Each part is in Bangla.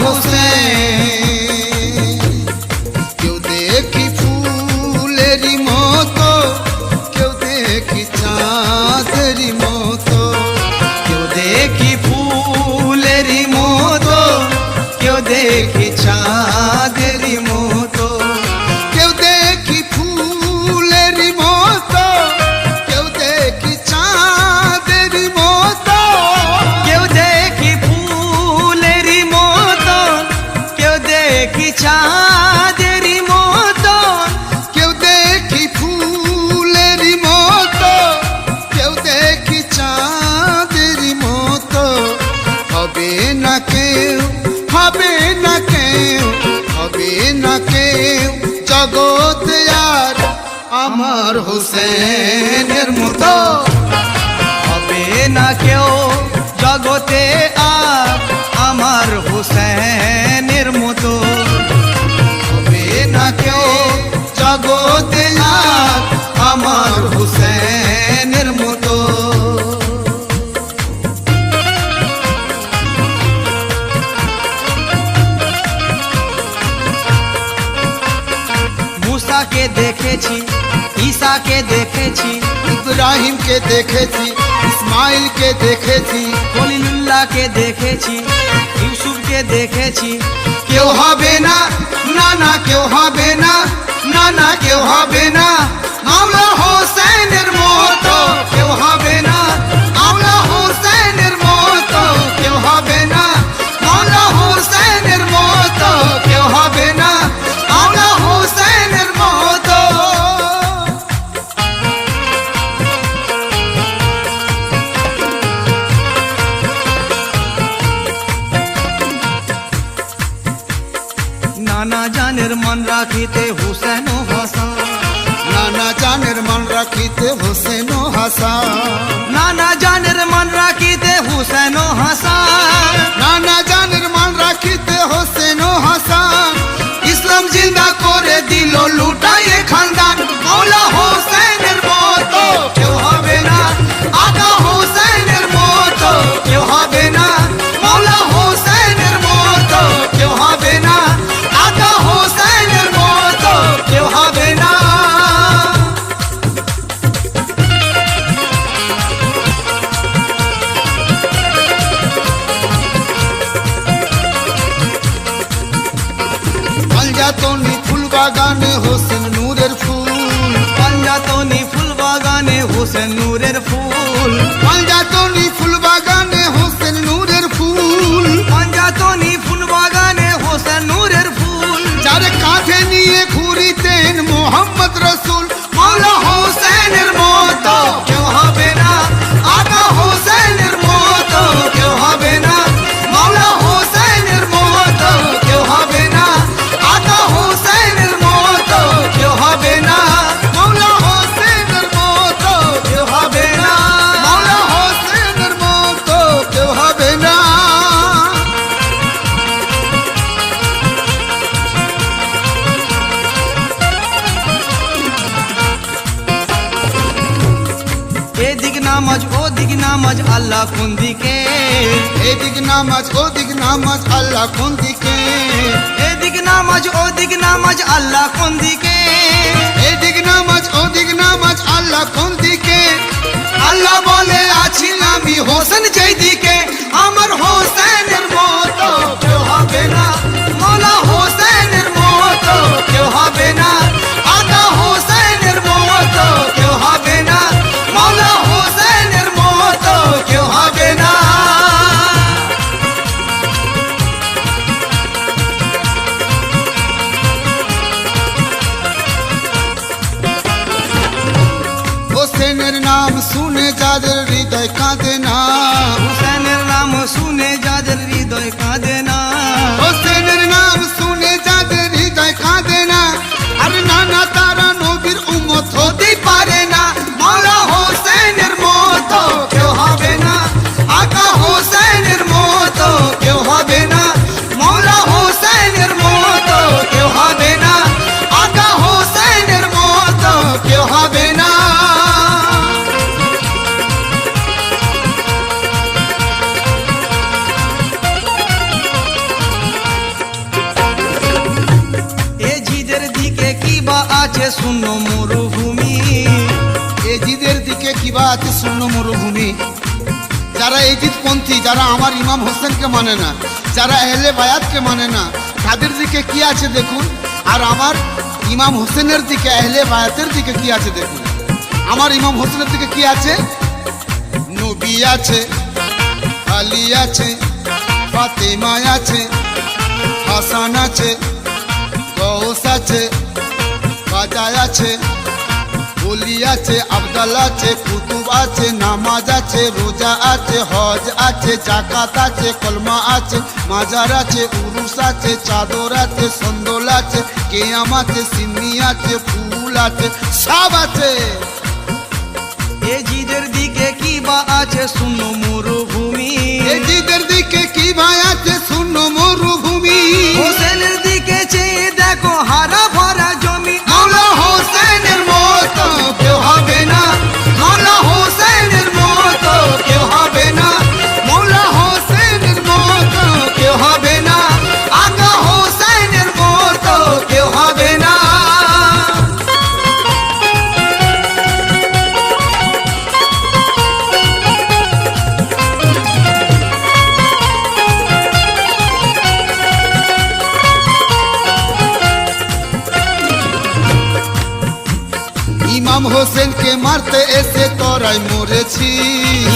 हुसैन হোসেনের মতো হবে না কেউ জগতে আর আমার হোসেনের মুসাকে দেখেছি ঈসাকে দেখেছি ইব্রাহিমকে দেখেছি ইসমাইলকে দেখেছি খলিলুল্লাহকে দেখেছি ইউসুফকে দেখেছি। কেউ হবে না না না কেউ হবে না না না কেউ হবে না। আমরা হোসেনের মতো কেউ নানা জানের মন রাখিতে হুসেন ও হাসান। নানা জানের মন রাখিতে হুসেন ও হাসান। নানা জানের মন রাখিতে হুসেন ও হাসান। নানা জানের মান রাখিতে হোসেন ও হাসান। ইসলাম জিন্দা করে দিল লুটাইয়ে খানদান বাগানে আল্লাহ কোন দিকে? এদিক নামাজ, ওদিক নামাজ, আল্লাহ কোন দিকে? এদিক নামাজ, ওদিক নামাজ, আল্লাহ কোন দিকে? এদিক নামাজ, ওদিক নামাজ, আল্লাহ কোন দিকে? আল্লাহ বলে, আছি আমি হোসেন যেদিকে। আমার হোসেনের মতো হবে না। নাম শুনে যাদের হৃদয় কাঁদে না হুসেনের নাম শুনে যাদের হৃদয় কাঁদে না শূন্য মরুভূমি। এজিদের দিকে কিবা আছে, শূন্য মরুভূমি। যারা এজিদ পন্থী, যারা আমার ইমাম হোসেনকে মানে না, যারা এহলে বায়াতকে মানে না, তাদের দিকে কি আছে দেখুন? আর আমার ইমাম হোসেনের দিকে এহলে বায়াতের দিকে কি আছে দেখুন? আমার ইমাম হোসেনের দিকে কি আছে? নবী আছে, আলী আছে, ফাতেমা আছে, হাসান আছে গৌস আছে বাজায় আছে। বলি আছে আবদাল আছে কুতুব আছে নামাজ আছে রোজা আছে হজ আছে জাকাত আছে কলমা আছে মাজার আছে উরুস আছে চাদর আছে সন্দল আছে কেয়াম আছে সিন্নি আছে ফুল আছে সব আছে। এজিদের দিকে কি বা আছে শূন্য মরুভূমি? এজিদের দিকে কি ভাই আছে শূন্য মরুভূমি? হোসেনের হোসেনকে মারতে এসে তোরাই মরেছি।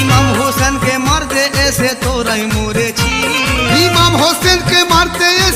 ইমাম হোসেনকে মারতে এসে তোরাই মরেছি। ইমাম হোসেনকে মারতে এসে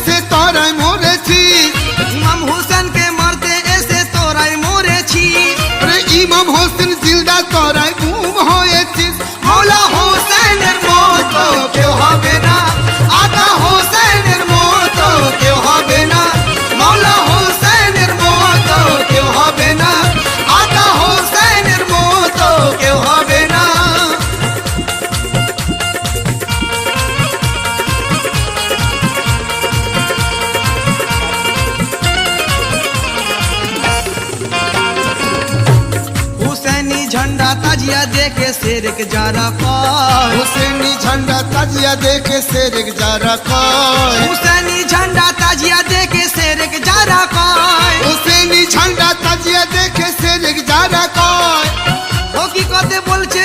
ঝন্ডা তাজিয়া দেখে সেরেক যারা কয় হোসেনি ঝন্ডা তাজিয়া দেখে সেরেক যারা কয় হুসেনি ঝন্ডা তাজিয়া দেখে সেরেক যারা কয় হোসেনি ঝন্ডা তাজিয়া দেখে সেরেক যারা কয় হকিকতে বলছে তারা মুসলমানই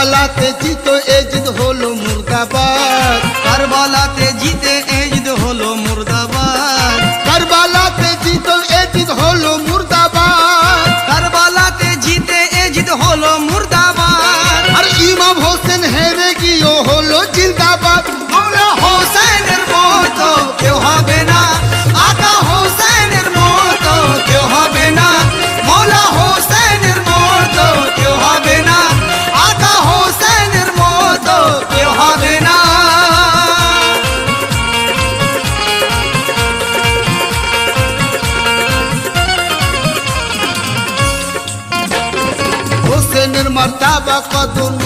কারবালাতে জিতো এজিদ হলো মুর্দাবাদ। কারবালাতে জিতে asfalto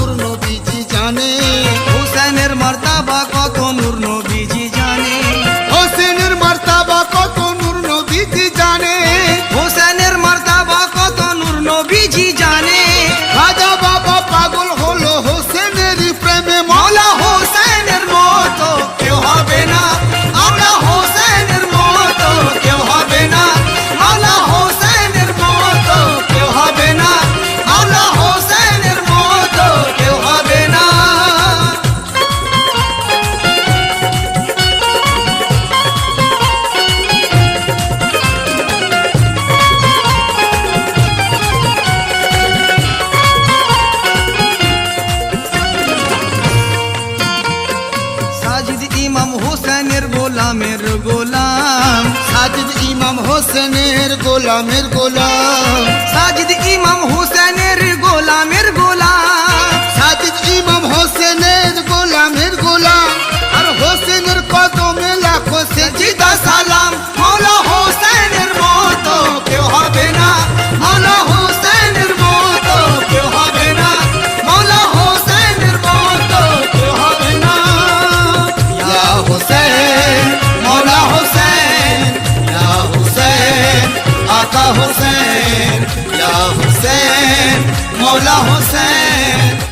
হোসেনের গোলামের গোলাম সাজিদ ইমাম হোসেনের গোলামের গোলাম সাজিদ